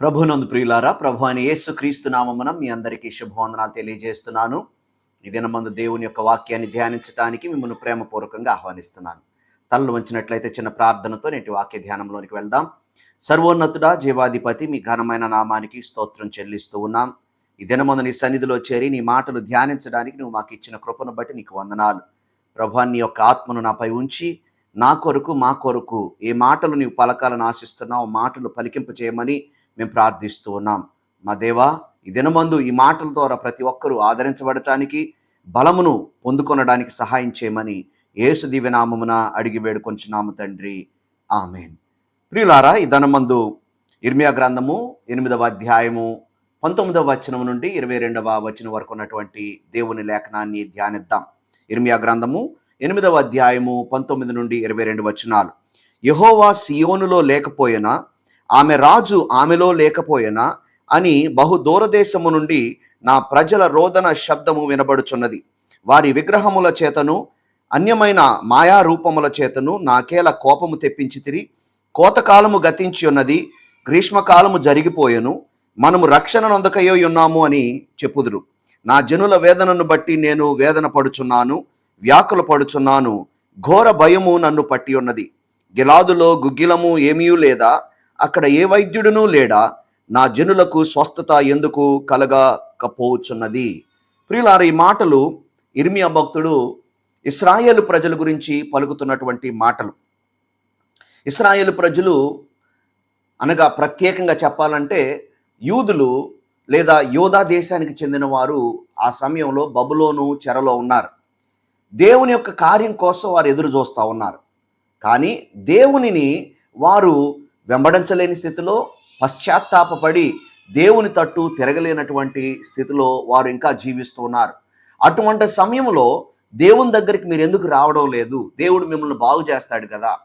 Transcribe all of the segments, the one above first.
ప్రభునందు ప్రియులారా ప్రభు అని యేసు క్రీస్తు నామమున మీ అందరికీ శుభవందనాలు తెలియజేస్తున్నాను. ఈ దినమందు దేవుని యొక్క వాక్యాన్ని ధ్యానించడానికి మిమ్మల్ని ప్రేమపూర్వకంగా ఆహ్వానిస్తున్నాను. తలలు వంచినట్లయితే చిన్న ప్రార్థనతో నేటి వాక్య ధ్యానంలోనికి వెళ్దాం. సర్వోన్నతుడా జీవాధిపతి మీ ఘనమైన నామానికి స్తోత్రం చెల్లిస్తూ ఉన్నాం. ఈ దినమందు నీ సన్నిధిలో చేరి నీ మాటలు ధ్యానించడానికి నువ్వు మాకు ఇచ్చిన కృపను బట్టి నీకు వందనాలు. ప్రభా నీ యొక్క ఆత్మను నాపై ఉంచి నా కొరకు మా కొరకు ఏ మాటలు నీవు పలకాలను ఆశిస్తున్నావు మాటలు పలికింప చేయమని మేము ప్రార్థిస్తూ ఉన్నాం. మా దేవా ఈ దినమందు ఈ మాటల ద్వారా ప్రతి ఒక్కరూ ఆదరించబడటానికి బలమును పొందుకొనడానికి సహాయం చేయమని ఏసు దివ్యనామమున అడిగి వేడుకొంచున్నాము తండ్రి. ఆమెన్. ప్రియులారా ఈ ధనమందు ఇర్మియా గ్రంథము ఎనిమిదవ అధ్యాయము పంతొమ్మిదవ వచనం నుండి ఇరవై రెండవ వచనం వరకు ఉన్నటువంటి దేవుని లేఖనాన్ని ధ్యానిద్దాం. ఇర్మియా గ్రంథము ఎనిమిదవ అధ్యాయము పంతొమ్మిది నుండి ఇరవై రెండు వచనాలు. యహోవా సియోనులో లేకపోయినా ఆమె రాజు ఆమెలో లేకపోయేనా అని బహు దూరదేశము నుండి నా ప్రజల రోదన శబ్దము వినబడుచున్నది. వారి విగ్రహముల చేతను అన్యమైన మాయా రూపముల చేతను నాకేల కోపము తెప్పించి తిరి కోతకాలము గతించి ఉన్నది గ్రీష్మకాలము జరిగిపోయెను మనము రక్షణ నొందకయ్యో ఉన్నాము అని చెప్పుదురు. నా జనుల వేదనను బట్టి నేను వేదన పడుచున్నాను వ్యాకుల పడుచున్నాను ఘోర భయము నన్ను పట్టి ఉన్నది. గిలాదులో గుగ్గిలము ఏమీ లేదా? అక్కడ ఏ వైద్యుడునూ లేడా? నా జనులకు స్వస్థత ఎందుకు కలగకపోవచ్చున్నది. ప్రియులారు ఈ మాటలు ఇర్మియా భక్తుడు ఇస్రాయేల్ ప్రజల గురించి పలుకుతున్నటువంటి మాటలు. ఇస్రాయేల్ ప్రజలు అనగా ప్రత్యేకంగా చెప్పాలంటే యూదులు లేదా యోధా దేశానికి చెందిన వారు ఆ సమయంలో బబులోను చెరలో ఉన్నారు. దేవుని యొక్క కార్యం కోసం వారు ఎదురు చూస్తూ ఉన్నారు. కానీ దేవునిని వారు వెంబడించలేని స్థితిలో పశ్చాత్తాపడి దేవుని తట్టు తిరగలేనటువంటి స్థితిలో వారు ఇంకా జీవిస్తున్నారు అటువంటి సమయంలో దేవుని దగ్గరికి మీరు ఎందుకు రావడం లేదు? దేవుడు మిమ్మల్ని బాగు చేస్తాడు కదా.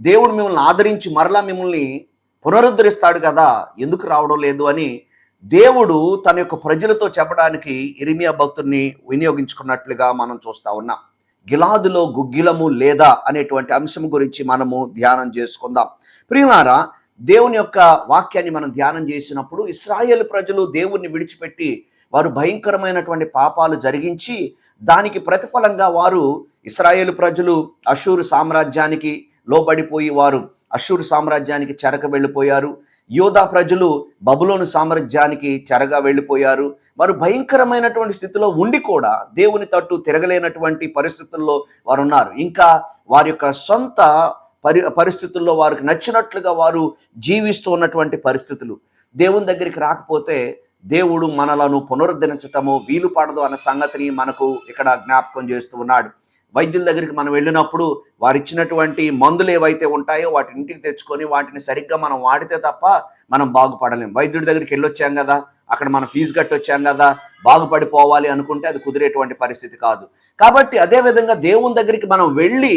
దేవుడు మిమ్మల్ని ఆదరించి మరలా మిమ్మల్ని పునరుద్ధరిస్తాడు కదా. ఎందుకు రావడం లేదు అని దేవుడు తన యొక్క ప్రజలతో చెప్పడానికి ఇరిమియా భక్తుడిని వినియోగించుకున్నట్లుగా మనం చూస్తా ఉన్నాం. గిలాదులో గుగ్గిలము లేదా అనేటువంటి అంశం గురించి మనము ధ్యానం చేసుకుందాం. ప్రియులారా దేవుని యొక్క వాక్యాన్ని మనం ధ్యానం చేసినప్పుడు ఇస్రాయేల్ ప్రజలు దేవుణ్ణి విడిచిపెట్టి వారు భయంకరమైనటువంటి పాపాలు జరిగించి దానికి ప్రతిఫలంగా వారు ఇస్రాయేల్ ప్రజలు అషూరు సామ్రాజ్యానికి లోబడిపోయి వారు అషూరు సామ్రాజ్యానికి చెరక వెళ్ళిపోయారు. యోధా ప్రజలు బబులోను సామ్రాజ్యానికి చెరగా వెళ్ళిపోయారు. వారు భయంకరమైనటువంటి స్థితిలో ఉండి కూడా దేవుని తట్టు తిరగలేనటువంటి పరిస్థితుల్లో వారు ఉన్నారు ఇంకా వారి యొక్క సొంత పరి పరిస్థితుల్లో వారికి నచ్చినట్లుగా వారు జీవిస్తూ ఉన్నటువంటి పరిస్థితులు. దేవుని దగ్గరికి రాకపోతే దేవుడు మనలను పునరుద్ధరించటము వీలు పడదు అన్న సంగతిని మనకు ఇక్కడ జ్ఞాపకం చేస్తూ ఉన్నాడు. వైద్యుల దగ్గరికి మనం వెళ్ళినప్పుడు వారు ఇచ్చినటువంటి మందులు ఏవైతే ఉంటాయో వాటి ఇంటికి తెచ్చుకొని వాటిని సరిగ్గా మనం వాడితే తప్ప మనం బాగుపడలేం. వైద్యుడి దగ్గరికి వెళ్ళొచ్చాం కదా అక్కడ మనం ఫీజు కట్టొచ్చాం కదా బాగుపడిపోవాలి అనుకుంటే అది కుదిరేటువంటి పరిస్థితి కాదు. కాబట్టి అదే విధంగా దేవుని దగ్గరికి మనం వెళ్ళి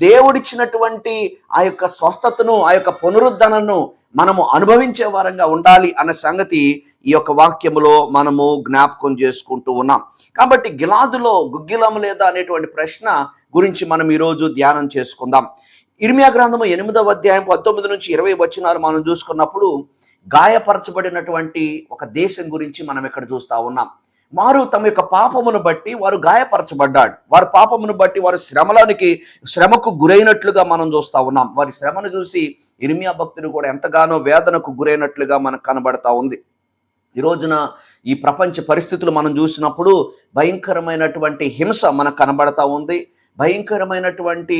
దేవుడిచ్చినటువంటి ఆ యొక్క స్వస్థతను ఆ యొక్క పునరుద్ధరణను మనము అనుభవించే వారంగా ఉండాలి అన్న సంగతి ఈ యొక్క వాక్యములో మనము జ్ఞాపకం చేసుకుంటూ ఉన్నాం. కాబట్టి గిలాదులో గుగ్గిలం లేదా అనేటువంటి ప్రశ్న గురించి మనం ఈరోజు ధ్యానం చేసుకుందాం. ఇర్మియా గ్రంథము ఎనిమిదవ అధ్యాయం పంతొమ్మిది నుంచి ఇరవై వచనాలు మనం చూసుకున్నప్పుడు గాయపరచబడినటువంటి ఒక దేశం గురించి మనం ఇక్కడ చూస్తా ఉన్నాం. వారు తమ యొక్క పాపమును బట్టి వారు గాయపరచబడ్డాడు. వారి పాపమును బట్టి వారు శ్రమలోనికి శ్రమకు గురైనట్లుగా మనం చూస్తా ఉన్నాం. వారి శ్రమను చూసి ఇర్మియా భక్తుడు కూడా ఎంతగానో వేదనకు గురైనట్లుగా మనకు కనబడతా ఉంది. ఈ రోజున ఈ ప్రపంచ పరిస్థితులు మనం చూసినప్పుడు భయంకరమైనటువంటి హింస మనకు కనబడతా ఉంది. భయంకరమైనటువంటి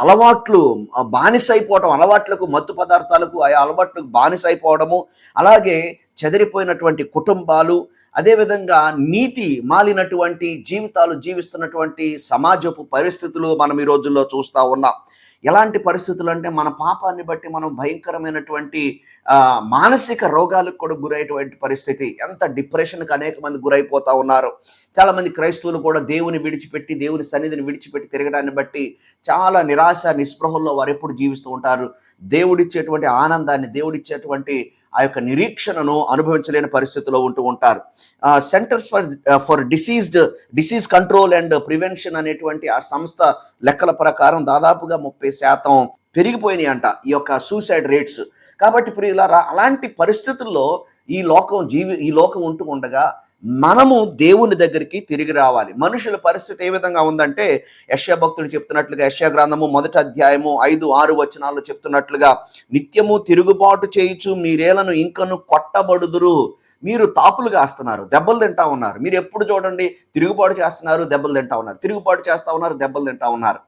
అలవాట్లు ఆ, బానిసైపోవడం అలవాట్లకు మత్తు పదార్థాలకు ఆ అలవాట్లకు బానిసైపోవడము అలాగే చెదిరిపోయినటువంటి కుటుంబాలు అదేవిధంగా నీతి మాలినటువంటి జీవితాలు జీవిస్తున్నటువంటి సమాజపు పరిస్థితులు మనం ఈ రోజుల్లో చూస్తూ ఉన్నాం. ఎలాంటి పరిస్థితులు అంటే మన పాపాన్ని బట్టి మనం భయంకరమైనటువంటి మానసిక రోగాలకు కూడా గురైనటువంటి పరిస్థితి. ఎంత డిప్రెషన్కి అనేక మంది గురైపోతా ఉన్నారు. చాలా మంది క్రైస్తవులు కూడా దేవుని విడిచిపెట్టి దేవుని సన్నిధిని విడిచిపెట్టి తిరగడాన్ని బట్టి చాలా నిరాశ నిస్పృహల్లో వారు ఎప్పుడు జీవిస్తూ ఉంటారు. దేవుడిచ్చేటువంటి ఆనందాన్ని దేవుడిచ్చేటువంటి ఆ యొక్క నిరీక్షణను అనుభవించలేని పరిస్థితిలో ఉంటూ ఉంటారు. Centres for for deceased disease control and prevention అనేటువంటి ఆ సంస్థ లెక్కల ప్రకారం దాదాపుగా ముప్పై శాతం పెరిగిపోయినాయి అంట ఈ యొక్క సూసైడ్ రేట్స్ కాబట్టి ఇప్పుడు ఇలా అలాంటి పరిస్థితుల్లో ఈ లోకం జీవి ఈ లోకం ఉంటూ ఉండగా మనము దేవుని దగ్గరికి తిరిగి రావాలి. మనుషుల పరిస్థితి ఏ విధంగా ఉందంటే యశ్యా భక్తుడు చెప్తున్నట్లుగా యశ్యా గ్రంథము మొదటి అధ్యాయము ఐదు ఆరు వచనాల్లో చెప్తున్నట్లుగా నిత్యము తిరుగుబాటు చేయుచు మీరేలను ఇంకను కొట్టబడుదురు. మీరు తాపులు కాస్తున్నారు దెబ్బలు తింటా ఉన్నారు. మీరు ఎప్పుడు చూడండి తిరుగుబాటు చేస్తున్నారు దెబ్బలు తింటా ఉన్నారు. తిరుగుబాటు చేస్తా ఉన్నారు దెబ్బలు తింటా ఉన్నారు.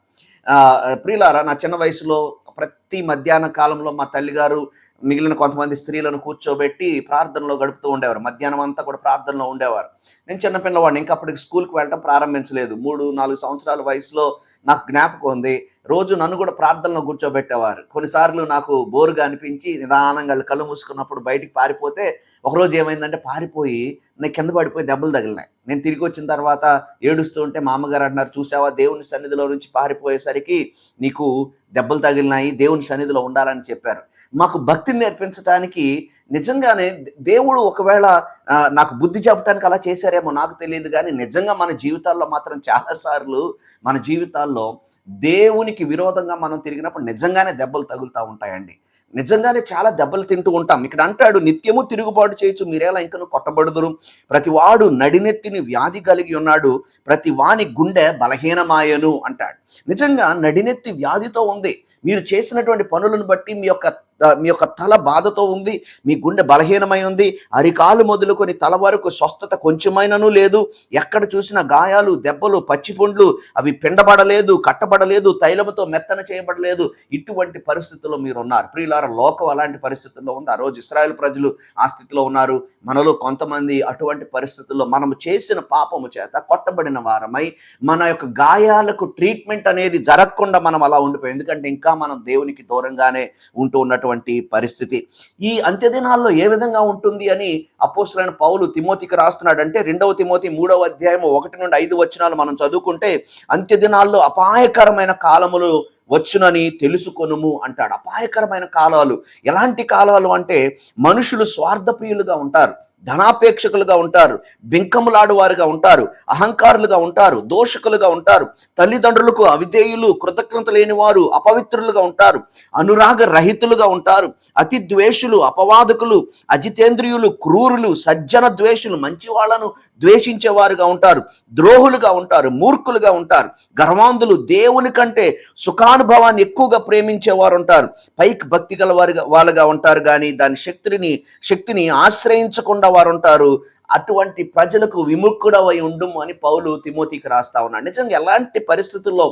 ప్రియులారా నా చిన్న వయసులో ప్రతి మధ్యాహ్న కాలంలో మా తల్లిగారు మిగిలిన కొంతమంది స్త్రీలను కూర్చోబెట్టి ప్రార్థనలో గడుపుతూ ఉండేవారు. మధ్యాహ్నం అంతా కూడా ప్రార్థనలో ఉండేవారు. నేను చిన్న పిల్లవాడిని ఇంకా అప్పటికి స్కూల్కి వెళ్ళడం ప్రారంభించలేదు. మూడు నాలుగు సంవత్సరాల వయసులో నాకు జ్ఞాపకం ఉంది. రోజు నన్ను కూడా ప్రార్థనలో కూర్చోబెట్టేవారు. కొన్నిసార్లు నాకు బోరుగా అనిపించి నిదానంగా కళ్ళు మూసుకున్నప్పుడు బయటికి పారిపోతే ఒకరోజు ఏమైందంటే పారిపోయి నేను కింద పడిపోయి దెబ్బలు తగిలినాయి. నేను తిరిగి వచ్చిన తర్వాత ఏడుస్తూ ఉంటే మా అమ్మగారు అంటున్నారు చూసావా దేవుని సన్నిధిలో నుంచి పారిపోయేసరికి నీకు దెబ్బలు తగిలినాయి. దేవుని సన్నిధిలో ఉండాలని చెప్పారు. మాకు భక్తిని నేర్పించడానికి నిజంగానే దేవుడు ఒకవేళ నాకు బుద్ధి చెప్పడానికి అలా చేశారేమో నాకు తెలియదు కానీ నిజంగా మన జీవితాల్లో మాత్రం చాలాసార్లు మన జీవితాల్లో దేవునికి విరోధంగా మనం తిరిగినప్పుడు నిజంగానే దెబ్బలు తగులుతూ ఉంటాయండి. నిజంగానే చాలా దెబ్బలు తింటూ ఉంటాం. ఇక్కడ అంటాడు నిత్యము తిరుగుబాటు చేయొచ్చు మీరేలా ఇంకను కొట్టబడుదురు? ప్రతి వాడు నడినెత్తిని వ్యాధి కలిగి ఉన్నాడు. ప్రతి వాని గుండె బలహీనమాయను అంటాడు. నిజంగా నడినెత్తి వ్యాధితో ఉంది. మీరు చేసినటువంటి పనులను బట్టి మీ యొక్క మీ యొక్క తల బాధతో ఉంది మీ గుండె బలహీనమై ఉంది అరికాలు మొదలుకొని తల వరకు స్వస్థత కొంచెమైనను లేదు ఎక్కడ చూసిన గాయాలు దెబ్బలు పచ్చిపుండ్లు అవి పిండబడలేదు కట్టబడలేదు తైలముతో మెత్తన చేయబడలేదు. ఇటువంటి పరిస్థితుల్లో మీరు ఉన్నారు ప్రియులార లోకం అలాంటి పరిస్థితుల్లో ఉంది. ఆ రోజు ఇస్రాయల్ ప్రజలు ఆ స్థితిలో ఉన్నారు. మనలో కొంతమంది అటువంటి పరిస్థితుల్లో మనం చేసిన పాపము చేత కొట్టబడిన వారమై మన యొక్క గాయాలకు ట్రీట్మెంట్ అనేది జరగకుండా మనం అలా ఉండిపోయి. ఎందుకంటే ఇంకా మనం దేవునికి దూరంగానే ఉంటూ ఉన్నట్టు ఉన్నటువంటి పరిస్థితి. ఈ అంత్యదినాల్లో ఏ విధంగా ఉంటుంది అని అపోస్తులైన పౌలు తిమోతికి రాస్తున్నాడంటే రెండవ తిమోతి మూడవ అధ్యాయం ఒకటి నుండి ఐదు వచనాలు మనం చదువుకుంటే అంత్యదినాల్లో అపాయకరమైన కాలములు వచ్చునని తెలుసుకొనుము అంటాడు. అపాయకరమైన కాలాలు. ఎలాంటి కాలాలు అంటే మనుషులు స్వార్థప్రియులుగా ఉంటారు. ధనాపేక్షకులుగా ఉంటారు బింకములాడువారుగా ఉంటారు అహంకారులుగా ఉంటారు దోషకులుగా ఉంటారు తల్లిదండ్రులకు అవిధేయులు కృతజ్ఞత లేని వారు అపవిత్రులుగా ఉంటారు అనురాగ రహితులుగా ఉంటారు అతి ద్వేషులు అపవాదకులు అజితేంద్రియులు క్రూరులు సజ్జన ద్వేషులు మంచి వాళ్ళను ద్వేషించేవారుగా ఉంటారు ద్రోహులుగా ఉంటారు మూర్ఖులుగా ఉంటారు గర్వాంధులు దేవుని కంటే సుఖానుభవాన్ని ఎక్కువగా ప్రేమించేవారు ఉంటారు పైకి భక్తి గల వారుగా వాళ్ళగా ఉంటారు కానీ దాని శక్తిని శక్తిని ఆశ్రయించకుండా వారు ఉంటారు అటువంటి ప్రజలకు విముఖుడవై ఉండుము అని పౌలు తిమోతికి రాస్తా ఉన్నాడు. నిజంగా ఎలాంటి పరిస్థితుల్లో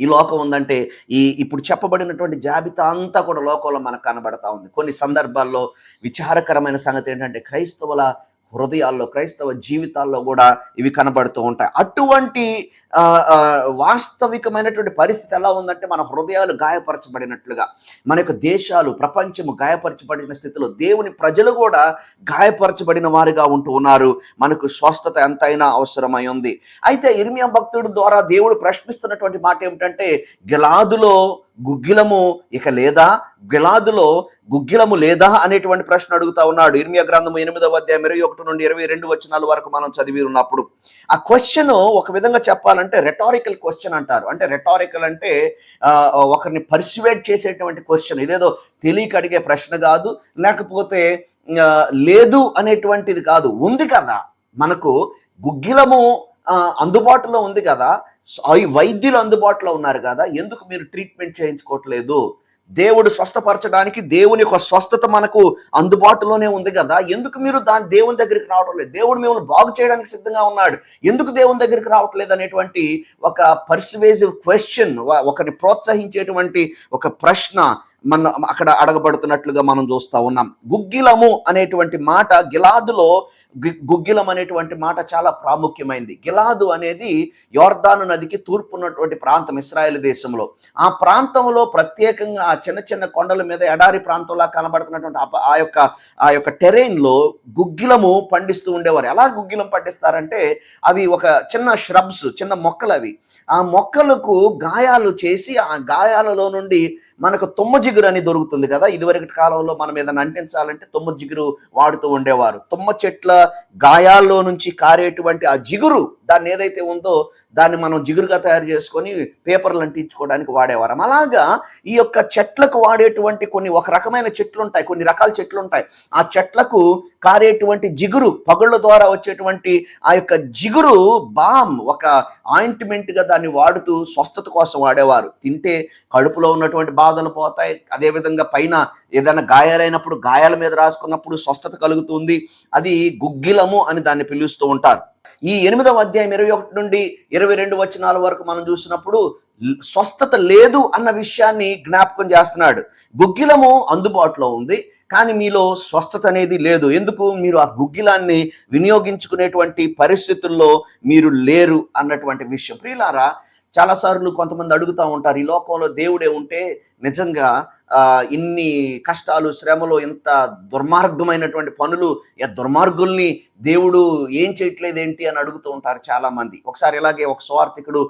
ఈ లోకం ఉందంటే ఈ ఇప్పుడు చెప్పబడినటువంటి జాబితా అంతా కూడా లోకంలో మనకు కనబడతా ఉంది. కొన్ని సందర్భాల్లో విచారకరమైన సంగతి ఏంటంటే క్రైస్తవుల హృదయాల్లో క్రైస్తవ జీవితాల్లో కూడా ఇవి కనబడుతూ ఉంటాయి. అటువంటి వాస్తవికమైనటువంటి పరిస్థితి ఎలా ఉందంటే మన హృదయాలు గాయపరచబడినట్లుగా మన యొక్క దేశాలు ప్రపంచము గాయపరచబడిన స్థితిలో దేవుని ప్రజలు కూడా గాయపరచబడిన వారుగా ఉంటూ ఉన్నారు. మనకు స్వస్థత ఎంతైనా అవసరమై ఉంది. అయితే ఇర్మియా భక్తుడు ద్వారా దేవుడు ప్రశ్నిస్తున్నటువంటి మాట ఏమిటంటే గిలాదులో గుగ్గిలము ఇక లేదా? గిలాదులో గుగ్గిలము లేదా అనేటువంటి ప్రశ్న అడుగుతా ఉన్నాడు. ఇర్మియా గ్రంథము ఎనిమిదవ అధ్యాయం ఇరవై ఒకటి నుండి ఇరవై రెండు వచనాల వరకు మనం చదివి ఉన్నప్పుడు. ఆ క్వశ్చన్ ఒక విధంగా చెప్పాలంటే రెటారికల్ క్వశ్చన్ అంటారు. అంటే రెటారికల్ అంటే ఒకరిని పర్సివేట్ చేసేటువంటి క్వశ్చన్ ఇదేదో తెలియక అడిగే ప్రశ్న కాదు. లేకపోతే లేదు అనేటువంటిది కాదు. ఉంది కదా? మనకు గుగ్గిలము అందుబాటులో ఉంది కదా? వైద్యులు అందుబాటులో ఉన్నారు కదా ఎందుకు మీరు ట్రీట్మెంట్ చేయించుకోవట్లేదు? దేవుడు స్వస్థపరచడానికి దేవుని యొక్క స్వస్థత మనకు అందుబాటులోనే ఉంది కదా ఎందుకు మీరు దాని దేవుని దగ్గరికి రావటం లేదు? దేవుడు మిమ్మల్ని బాగు చేయడానికి సిద్ధంగా ఉన్నాడు. ఎందుకు దేవుని దగ్గరికి రావట్లేదు అనేటువంటి ఒక పర్సువేజివ్ క్వశ్చన్ ఒకరిని ప్రోత్సహించేటువంటి ఒక ప్రశ్న మన అక్కడ అడగబడుతున్నట్లుగా మనం చూస్తూ ఉన్నాం. గుగ్గిలము అనేటువంటి మాట గిలాదులో గుగ్గిలం అనేటువంటి మాట చాలా ప్రాముఖ్యమైంది. గిలాదు అనేది యోర్దాను నదికి తూర్పు ఉన్నటువంటి ప్రాంతం ఇస్రాయేల్ దేశంలో. ఆ ప్రాంతంలో ప్రత్యేకంగా ఆ చిన్న చిన్న కొండల మీద ఎడారి ప్రాంతంలా కనబడుతున్నటువంటి ఆ యొక్క ఆ యొక్క టెరైన్లో గుగ్గిలము పండిస్తూ ఉండేవారు. ఎలా గుగ్గిలం పండిస్తారంటే అవి ఒక చిన్న ష్రబ్స్ చిన్న మొక్కలు అవి ఆ మొక్కలకు గాయాలు చేసి ఆ గాయాలలో నుండి మనకు తుమ్మ జిగురు అని దొరుకుతుంది కదా. ఇదివరకటి కాలంలో మనం ఏదైనా అంటించాలంటే తుమ్మ జిగురు వాడుతూ ఉండేవారు. తుమ్మ చెట్ల గాయాల్లో నుంచి కారేటువంటి ఆ జిగురు దాన్ని ఏదైతే ఉందో దాన్ని మనం జిగురుగా తయారు చేసుకొని పేపర్లు అంటించుకోవడానికి వాడేవారం. అలాగా ఈ యొక్క చెట్లకు వాడేటువంటి కొన్ని ఒక రకమైన చెట్లు ఉంటాయి కొన్ని రకాల చెట్లు ఉంటాయి ఆ చెట్లకు కారేటువంటి జిగురు పగుళ్ళ ద్వారా వచ్చేటువంటి ఆ యొక్క జిగురు బామ్ ఒక ఆయింట్మెంట్గా దాన్ని వాడుతూ స్వస్థత కోసం వాడేవారు. తింటే కడుపులో ఉన్నటువంటి బాధలు పోతాయి. అదేవిధంగా పైన ఏదైనా గాయాలైనప్పుడు గాయాల మీద రాసుకున్నప్పుడు స్వస్థత కలుగుతుంది. అది గుగ్గిలము అని దాన్ని పిలుస్తూ ఉంటారు. ఈ ఎనిమిదవ అధ్యాయం ఇరవై ఒకటి నుండి ఇరవై రెండు వచనాల వరకు మనం చూసినప్పుడు స్వస్థత లేదు అన్న విషయాన్ని జ్ఞాపకం చేస్తున్నాడు. గుగ్గిలము అందుబాటులో ఉంది కానీ మీలో స్వస్థత అనేది లేదు. ఎందుకు? మీరు ఆ గుగ్గిలాన్ని వినియోగించుకునేటువంటి పరిస్థితుల్లో మీరు లేరు అన్నటువంటి విషయం. ప్రియులారా చాలాసార్లు కొంతమంది అడుగుతూ ఉంటారు ఈ లోకంలో దేవుడే ఉంటే నిజంగా ఆ, ఇన్ని కష్టాలు శ్రమలు ఇంత దుర్మార్గమైనటువంటి పనులు దుర్మార్గుల్ని దేవుడు ఏం చేయట్లేదు ఏంటి అని అడుగుతూ ఉంటారు చాలా మంది ఒకసారి ఇలాగే ఒక స్వార్థికుడు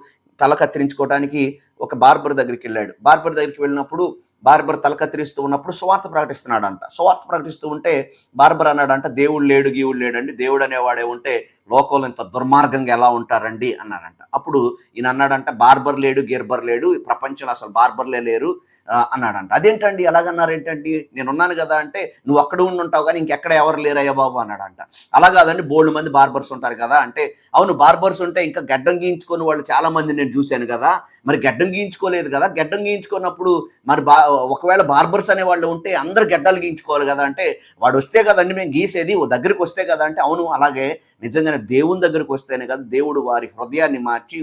తల కత్తిరించుకోవడానికి ఒక బార్బర్ దగ్గరికి వెళ్ళాడు. బార్బర్ దగ్గరికి వెళ్ళినప్పుడు బార్బర్ తల కత్తిరిస్తూ ఉన్నప్పుడు స్వార్థ ప్రకటిస్తున్నాడంట. స్వార్థ ప్రకటిస్తూ ఉంటే బార్బర్ అన్నాడంట దేవుడు లేడు గీవుడు లేడండి. దేవుడు అనేవాడే ఉంటే లోకంలో ఇంత దుర్మార్గంగా ఎలా ఉంటారండి? అన్నారంట. అప్పుడు ఈయన అన్నాడంట బార్బర్ లేడు గిర్బర్ లేడు. ఈ ప్రపంచంలో అసలు బార్బర్లే లేరు. అన్నాడంట. అదేంటండి? ఎలాగన్నారు? ఏంటండి? నేను ఉన్నాను కదా అంటే నువ్వు అక్కడ ఉండి ఉంటావు కానీ ఇంకెక్కడ ఎవరు లేరయ్యా బాబు? అన్నాడంట. అలా కాదండి. బోల్డ్ మంది బార్బర్స్ ఉంటారు కదా అంటే అవును బార్బర్స్ ఉంటే ఇంకా గడ్డం గీయించుకొని వాళ్ళు చాలా మంది నేను చూశాను కదా. మరి గడ్డం గీయించుకోలేదు కదా. గడ్డం గీయించుకున్నప్పుడు మరి బా ఒకవేళ బార్బర్స్ అనే వాళ్ళు ఉంటే అందరు గడ్డలు గీయించుకోవాలి కదా అంటే వాడు వస్తే కదండి మేము గీసేది. ఓ దగ్గరికి వస్తే కదా అంటే అవును అలాగే నిజంగానే దేవుని దగ్గరికి వస్తేనే కదా దేవుడు వారి హృదయాన్ని మార్చి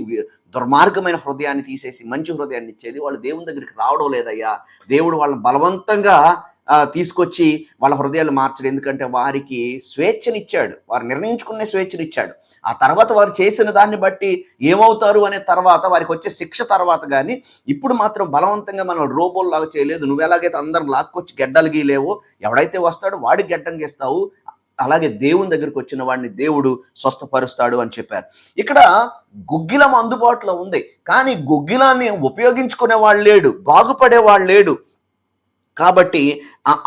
దుర్మార్గమైన హృదయాన్ని తీసేసి మంచి హృదయాన్ని ఇచ్చేది. వాళ్ళు దేవుని దగ్గరికి రావడం లేదయ్యా. దేవుడు వాళ్ళని బలవంతంగా తీసుకొచ్చి వాళ్ళ హృదయాలు మార్చడు. ఎందుకంటే వారికి స్వేచ్ఛనిచ్చాడు. వారు నిర్ణయించుకునే స్వేచ్ఛనిచ్చాడు. ఆ తర్వాత వారు చేసిన దాన్ని బట్టి ఏమవుతారు అనే తర్వాత వారికి వచ్చే శిక్ష తర్వాత కానీ ఇప్పుడు మాత్రం బలవంతంగా మనం రోబోల్ లాగా చేయలేదు. నువ్వు ఎలాగైతే అందరం లాక్కొచ్చి గెడ్డలు గీయలేవు ఎవడైతే వస్తాడో వాడికి గెడ్డం గీస్తావు. అలాగే దేవుని దగ్గరికి వచ్చిన వాడిని దేవుడు స్వస్థపరుస్తాడు అని చెప్పారు. ఇక్కడ గుగ్గిలం అందుబాటులో ఉంది. కానీ గుగ్గిలాన్ని ఉపయోగించుకునే వాళ్ళు లేడు బాగుపడే వాళ్ళు లేడు. కాబట్టి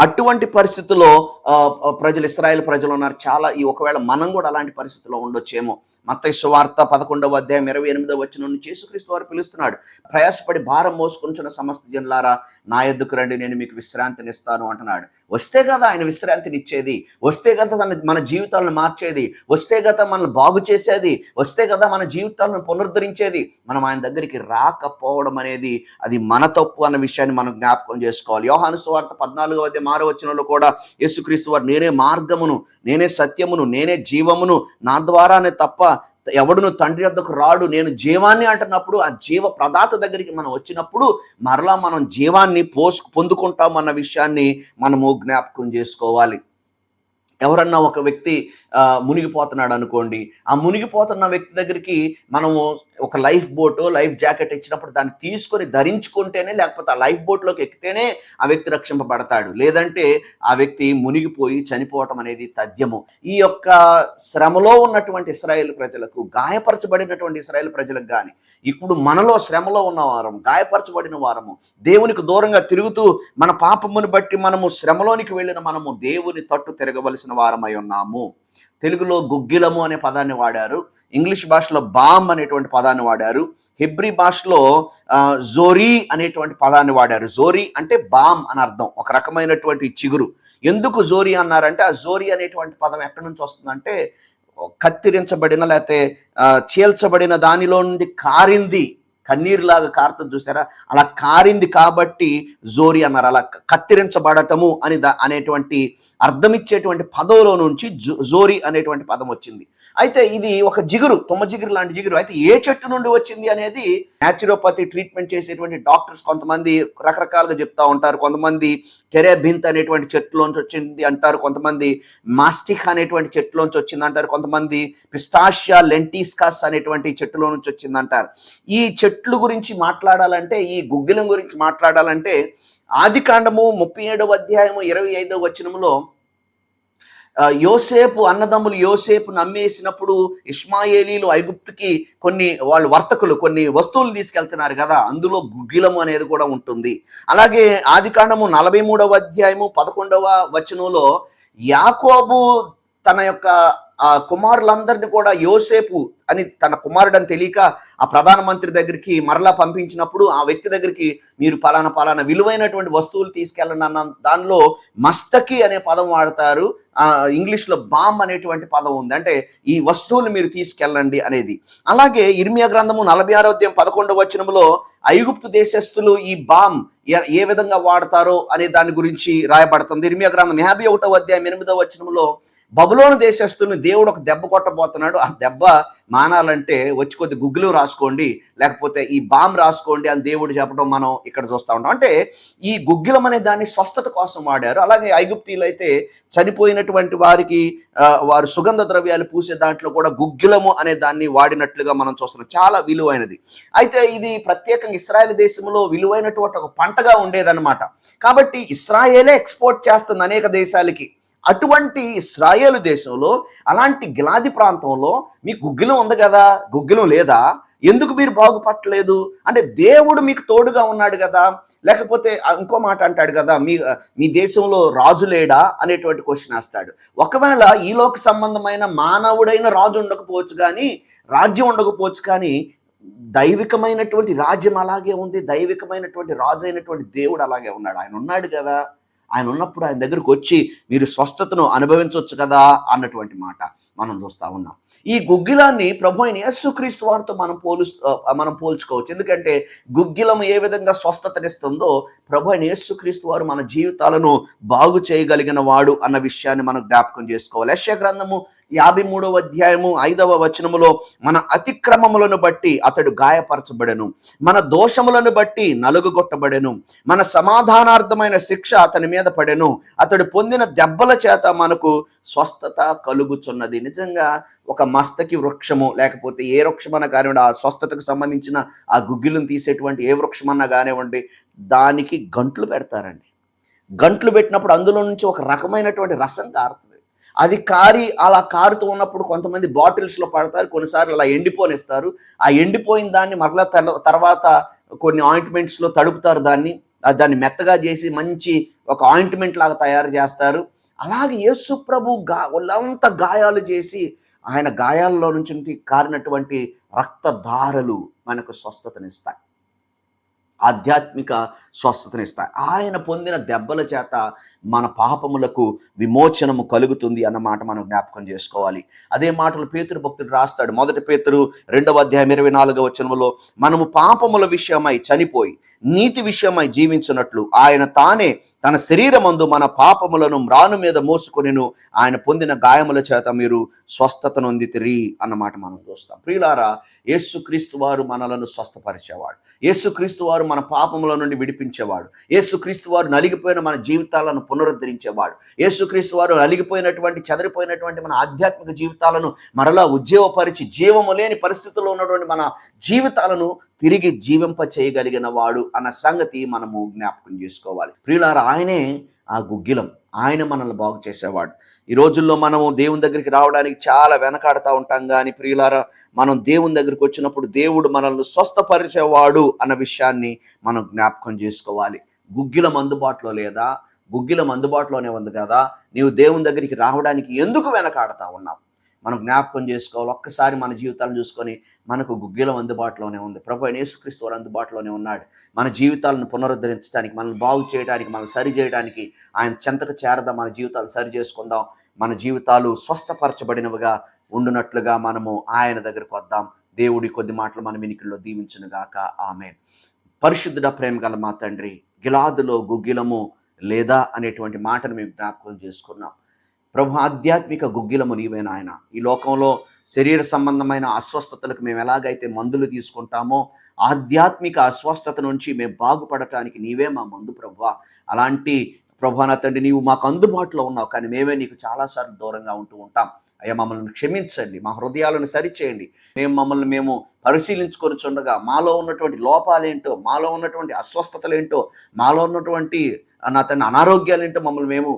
అటువంటి పరిస్థితుల్లో ఆ, ప్రజలు ఇస్రాయేల్ ప్రజలు ఉన్నారు. చాలా ఈ ఒకవేళ మనం కూడా అలాంటి పరిస్థితిలో ఉండొచ్చేమో. మత్తయి సువార్త పదకొండవ అధ్యాయం ఇరవై ఎనిమిదవ వచ్చిన నుంచి యేసుక్రీస్తు వారు పిలుస్తున్నాడు. ప్రయాసపడి భారం మోసుకొంచున్న సమస్త జనులారా నా ఎద్దుకు రండి నేను మీకు విశ్రాంతిని ఇస్తాను అంటున్నాడు. వస్తే కదా ఆయన విశ్రాంతిని ఇచ్చేది వస్తే కదా తన మన జీవితాలను మార్చేది. వస్తే కదా మనల్ని బాగు చేసేది. వస్తే కదా మన జీవితాలను పునరుద్ధరించేది. మనం ఆయన దగ్గరికి రాకపోవడం అనేది అది మన తప్పు అన్న విషయాన్ని మనం జ్ఞాపకం చేసుకోవాలి. యోహాను సువార్త పద్నాలుగో అధ్యాయం ఆరో కూడా యేసుక్రీస్తు వారు నేనే మార్గమును నేనే సత్యమును నేనే జీవమును నా ద్వారానే తప్ప ఎవడును తండ్రి వద్దకు రాడు నేను జీవాన్ని అంటున్నప్పుడు ఆ జీవ ప్రదాత దగ్గరికి మనం వచ్చినప్పుడు మరలా మనం జీవాన్ని పోసు పొందుకుంటాం అన్న విషయాన్ని మనము జ్ఞాపకం చేసుకోవాలి. ఎవరన్నా ఒక వ్యక్తి ఆ, మునిగిపోతున్నాడు అనుకోండి ఆ మునిగిపోతున్న వ్యక్తి దగ్గరికి మనము ఒక లైఫ్ బోటు లైఫ్ జాకెట్ ఇచ్చినప్పుడు దాన్ని తీసుకొని ధరించుకుంటేనే లేకపోతే ఆ లైఫ్ బోట్లోకి ఎక్కితేనే ఆ వ్యక్తి రక్షింపబడతాడు. లేదంటే ఆ వ్యక్తి మునిగిపోయి చనిపోవటం అనేది తథ్యము. ఈ యొక్క శ్రమలో ఉన్నటువంటి ఇస్రాయేల్ ప్రజలకు గాయపరచబడినటువంటి ఇస్రాయేల్ ప్రజలకు కానీ ఇప్పుడు మనలో శ్రమలో ఉన్న వారం గాయపరచబడిన వారము దేవునికి దూరంగా తిరుగుతూ మన పాపమును బట్టి మనము శ్రమలోనికి వెళ్ళిన మనము దేవుని తట్టు తిరగవలసిన వారమై ఉన్నాము. తెలుగులో గుగ్గిలము అనే పదాన్ని వాడారు. ఇంగ్లీష్ భాషలో బామ్ అనేటువంటి పదాన్ని వాడారు. హిబ్రి భాషలో జోరీ అనేటువంటి పదాన్ని వాడారు. జోరీ అంటే బామ్ అని అర్థం. ఒక రకమైనటువంటి చిగురు. ఎందుకు జోరీ అన్నారంటే ఆ జోరీ అనేటువంటి పదం ఎక్కడి నుంచి వస్తుందంటే కత్తిరించబడిన లేకపోతే చేల్చబడిన చీల్చబడిన దానిలో నుండి కారింది కన్నీరులాగా కారుతుంది చూసారా? అలా కారింది కాబట్టి జోరి అన్నారు. అలా కత్తిరించబడటము అని దా అనేటువంటి అర్థమిచ్చేటువంటి పదంలో నుంచి జో- జోరి అనేటువంటి పదం వచ్చింది. అయితే ఇది ఒక జిగురు తుమ్మ జిగురు లాంటి జిగురు. అయితే ఏ చెట్టు నుండి వచ్చింది అనేది న్యాచురోపతి ట్రీట్మెంట్ చేసేటువంటి డాక్టర్స్ కొంతమంది రకరకాలుగా చెప్తా ఉంటారు. కొంతమంది టెరేబింత్ అనేటువంటి చెట్టులోంచి వచ్చింది అంటారు. కొంతమంది మాస్టిక్ అనేటువంటి చెట్టులోంచి వచ్చింది అంటారు. కొంతమంది పిస్టాషియా లెంటిస్కాస్ అనేటువంటి చెట్టులో నుంచి వచ్చింది అంటారు. ఈ చెట్లు గురించి మాట్లాడాలంటే ఈ గుగ్గిలం గురించి మాట్లాడాలంటే ఆది కాండము ముప్పై ఏడవ అధ్యాయము ఇరవై ఐదవ వచనములో యోసేపు అన్నదమ్ములు యోసేపు నమ్మేసినప్పుడు ఇస్మాయేలీలు ఐగుప్తుకి కొన్ని వాళ్ళు వర్తకులు కొన్ని వస్తువులు తీసుకెళ్తున్నారు కదా అందులో గుగ్గిలము అనేది కూడా ఉంటుంది. అలాగే ఆదికాండము నలభై మూడవ అధ్యాయము పదకొండవ వచనంలో యాకోబు తన యొక్క ఆ కుమారులందరిని కూడా యోసేపు అని తన కుమారుడు అని తెలియక ఆ ప్రధానమంత్రి దగ్గరికి మరలా పంపించినప్పుడు ఆ వ్యక్తి దగ్గరికి మీరు పలానా పలానా విలువైనటువంటి వస్తువులు తీసుకెళ్ళండి అన్న దానిలో మస్తకి అనే పదం వాడతారు. ఇంగ్లీష్లో బామ్ అనేటువంటి పదం ఉంది. అంటే ఈ వస్తువులు మీరు తీసుకెళ్ళండి అనేది. అలాగే ఇర్మియా గ్రంథము నలభై ఆరోగ్యం పదకొండవ వచనములో ఐగుప్తు దేశస్థులు ఈ బామ్ ఏ- విధంగా వాడతారో అనే దాని గురించి రాయబడుతుంది. ఇర్మియా గ్రంథం యాభై ఒకటో అధ్యాయం ఎనిమిదవ వచనంలో బబులోను దేశస్తుల్ని దేవుడు ఒక దెబ్బ కొట్టబోతున్నాడు. ఆ దెబ్బ మానాలంటే వచ్చి కొద్ది గుగ్గులు రాసుకోండి లేకపోతే ఈ బామ్ రాసుకోండి అని దేవుడు చెప్పడం మనం ఇక్కడ చూస్తూ ఉంటాం. అంటే ఈ గుగ్గిలం అనే దాన్ని స్వస్థత కోసం వాడారు. అలాగే ఐగుప్తీలు అయితే చనిపోయినటువంటి వారికి వారు సుగంధ ద్రవ్యాలు పూసే దాంట్లో కూడా గుగ్గిలము అనే దాన్ని వాడినట్లుగా మనం చూస్తున్నాం. చాలా విలువైనది. అయితే ఇది ప్రత్యేకంగా ఇస్రాయేల్ దేశంలో విలువైనటువంటి ఒక పంటగా ఉండేదన్నమాట. కాబట్టి ఇస్రాయేలే ఎక్స్పోర్ట్ చేస్తుంది అనేక దేశాలకి అటువంటి ఇస్రాయేల్ దేశంలో అలాంటి గిలాది ప్రాంతంలో మీ గుగ్గిలం ఉంది కదా? గుగ్గిలం లేదా? ఎందుకు మీరు బాగుపట్టలేదు అంటే దేవుడు మీకు తోడుగా ఉన్నాడు కదా? లేకపోతే ఇంకో మాట అంటాడు కదా మీ మీ దేశంలో రాజు లేడా? అనేటువంటి క్వశ్చన్ వేస్తాడు. ఒకవేళ ఈలోకి సంబంధమైన మానవుడైన రాజు ఉండకపోవచ్చు కానీ రాజ్యం ఉండకపోవచ్చు కానీ దైవికమైనటువంటి రాజ్యం అలాగే ఉంది. దైవికమైనటువంటి రాజు అయినటువంటి దేవుడు అలాగే ఉన్నాడు. ఆయన ఉన్నాడు కదా? ఆయన ఉన్నప్పుడు ఆయన దగ్గరకు వచ్చి మీరు స్వస్థతను అనుభవించవచ్చు కదా? అన్నటువంటి మాట మనం చూస్తా ఉన్నాం. ఈ గుగ్గిలాన్ని ప్రభు అయిన యేసుక్రీస్తు వారితో మనం పోలు మనం పోల్చుకోవచ్చు. ఎందుకంటే గుగ్గిలం ఏ విధంగా స్వస్థతనిస్తుందో ప్రభు అయిన యేసుక్రీస్తు వారు మన జీవితాలను బాగు చేయగలిగిన వాడు అన్న విషయాన్ని మనం జ్ఞాపకం చేసుకోవాలి. యశ్య గ్రంథము యాభై మూడవ అధ్యాయము ఐదవ వచనములో మన అతిక్రమములను బట్టి అతడు గాయపరచబడెను. మన దోషములను బట్టి నలుగుగొట్టబడెను. మన సమాధానార్థమైన శిక్ష అతని మీద పడెను. అతడు పొందిన దెబ్బల చేత మనకు స్వస్థత కలుగుచున్నది. నిజంగా ఒక మస్తకి వృక్షము లేకపోతే ఏ వృక్షమన్నా కానివ్వండి ఆ స్వస్థతకు సంబంధించిన ఆ గుగ్గిలను తీసేటువంటి ఏ వృక్షమన్నా కానివ్వండి దానికి గంట్లు పెడతారండి. గంట్లు పెట్టినప్పుడు అందులో నుంచి ఒక రకమైనటువంటి రసం కారుతుంది అది కారి అలా కారుతూ ఉన్నప్పుడు కొంతమంది బాటిల్స్లో పడతారు కొన్నిసార్లు అలా ఎండిపోనిస్తారు. ఆ ఎండిపోయిన దాన్ని మరలా తర్వాత కొన్ని ఆయింట్మెంట్స్లో తడుపుతారు దాన్ని. దాన్ని మెత్తగా చేసి మంచి ఒక ఆయింట్మెంట్ లాగా తయారు చేస్తారు. అలాగే యేసు ప్రభు గా ఒళ్ళంతా గాయాలు చేసి ఆయన గాయాల్లో నుంచి కారినటువంటి రక్తధారలు మనకు స్వస్థతనిస్తాయి. ఆధ్యాత్మిక స్వస్థతనిస్తాయి. ఆయన పొందిన దెబ్బల చేత మన పాపములకు విమోచనము కలుగుతుంది అన్న మాట మనం జ్ఞాపకం చేసుకోవాలి. అదే మాటలు పేతురు భక్తుడు రాస్తాడు. మొదటి పేతురు రెండవ అధ్యాయం ఇరవై నాలుగవ వచనంలో మనము పాపముల విషయమై చనిపోయి నీతి విషయమై జీవించినట్లు ఆయన తానే తన శరీరమందు మన పాపములను మ్రాను మీద మోసుకొనిను ఆయన పొందిన గాయముల చేత మీరు స్వస్థత నొందితిరి అన్నమాట మనం చూస్తాం. ప్రియులారా యేసుక్రీస్తు వారు మనలను స్వస్థపరిచేవాడు. యేసుక్రీస్తు వారు మన పాపముల నుండి విడిపించేవాడు. యేసుక్రీస్తు వారు నలిగిపోయిన మన జీవితాలను పునరుద్ధరించేవాడు. యేసుక్రీస్తు వారు అలిగిపోయినటువంటి చెదరిపోయినటువంటి మన ఆధ్యాత్మిక జీవితాలను మరలా ఉద్యోగపరిచి జీవము లేని పరిస్థితుల్లో ఉన్నటువంటి మన జీవితాలను తిరిగి జీవింప చేయగలిగిన వాడు అన్న సంగతి మనము జ్ఞాపకం చేసుకోవాలి. ప్రియులారా ఆయనే ఆ గుగ్గిలం. ఆయన మనల్ని బాగు చేసేవాడు. ఈ రోజుల్లో మనము దేవుని దగ్గరికి రావడానికి చాలా వెనకాడుతూ ఉంటాం కానీ ప్రియులారా మనం దేవుని దగ్గరికి వచ్చినప్పుడు దేవుడు మనల్ని స్వస్థపరిచేవాడు అన్న విషయాన్ని మనం జ్ఞాపకం చేసుకోవాలి. గుగ్గిలం అందుబాటులో లేదా? గుగ్గిలం అందుబాటులోనే ఉంది కదా. నీవు దేవుని దగ్గరికి రావడానికి ఎందుకు వెనకాడతా ఉన్నావు? మనం జ్ఞాపకం చేసుకోవాలి. ఒక్కసారి మన జీవితాలను చూసుకొని మనకు గుగ్గిలం అందుబాటులోనే ఉంది. ప్రభు అయిన యేసుక్రీస్తు వారు అందుబాటులోనే ఉన్నాడు. మన జీవితాలను పునరుద్ధరించడానికి మనల్ని బాగు చేయడానికి మనల్ని సరి చేయడానికి ఆయన చెంతకు చేరదా మన జీవితాలు సరి చేసుకుందాం. మన జీవితాలు స్వస్థపరచబడినవిగా ఉండునట్లుగా మనము ఆయన దగ్గరకు వద్దాం. దేవుడి కొద్ది మాటలు మన వినికిల్లో దీవించునుగాక. ఆమె పరిశుద్ధుడ ప్రేమ గల మా తండ్రి గిలాదులో గుగ్గిలము లేదా అనేటువంటి మాటను మేము జ్ఞాపకం చేసుకున్నాం. ప్రభు ఆధ్యాత్మిక గుగ్గిలము నీవైన నాయన. ఈ లోకంలో శరీర సంబంధమైన అస్వస్థతలకు మేము ఎలాగైతే మందులు తీసుకుంటామో ఆధ్యాత్మిక అస్వస్థత నుంచి మేము బాగుపడటానికి నీవే మా మందు ప్రభు అలాంటి ప్రభు తండ్రి నీవు మాకు అందుబాటులో ఉన్నావు కానీ మేమే నీకు చాలాసార్లు దూరంగా ఉంటూ ఉంటాం. అయ్యా మమ్మల్ని క్షమించండి. మా హృదయాలను సరిచేయండి. మేము మమ్మల్ని మేము పరిశీలించుకొని చుండగా మాలో ఉన్నటువంటి లోపాలేంటో మాలో ఉన్నటువంటి అస్వస్థతలేంటో మాలో ఉన్నటువంటి నా తండ్రి అనారోగ్యాలేంటో మమ్మల్ని మేము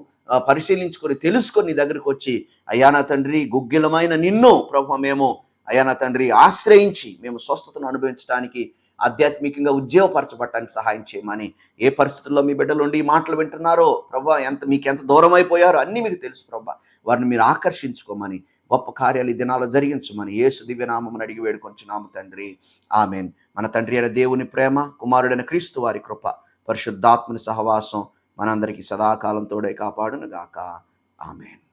పరిశీలించుకొని తెలుసుకొని నీ దగ్గరికి వచ్చి అయ్యా నా తండ్రి గుగ్గిలమైన నిన్ను ప్రభు మేము అయ్యా నా తండ్రి ఆశ్రయించి మేము స్వస్థతను అనుభవించడానికి ఆధ్యాత్మికంగా ఉద్యోగపరచబడటానికి సహాయం చేయమని ఏ పరిస్థితుల్లో మీ బిడ్డలు ఉండి ఈ మాటలు వింటున్నారో ప్రభా ఎంత మీకు ఎంత దూరం అయిపోయారో అన్నీ మీకు తెలుసు ప్రభా. వారిని మీరు ఆకర్షించుకోమని గొప్ప కార్యాలు ఈ దినాల్లో జరిగించమని యేసు దివ్యనామం అడిగి వేడుకొంచున్నాము తండ్రి. ఆమెన్. మన తండ్రి అయిన దేవుని ప్రేమ కుమారుడైన క్రీస్తు వారి కృప పరిశుద్ధాత్మని సహవాసం మనందరికీ సదాకాలం తోడే కాపాడునుగాక. ఆమెన్.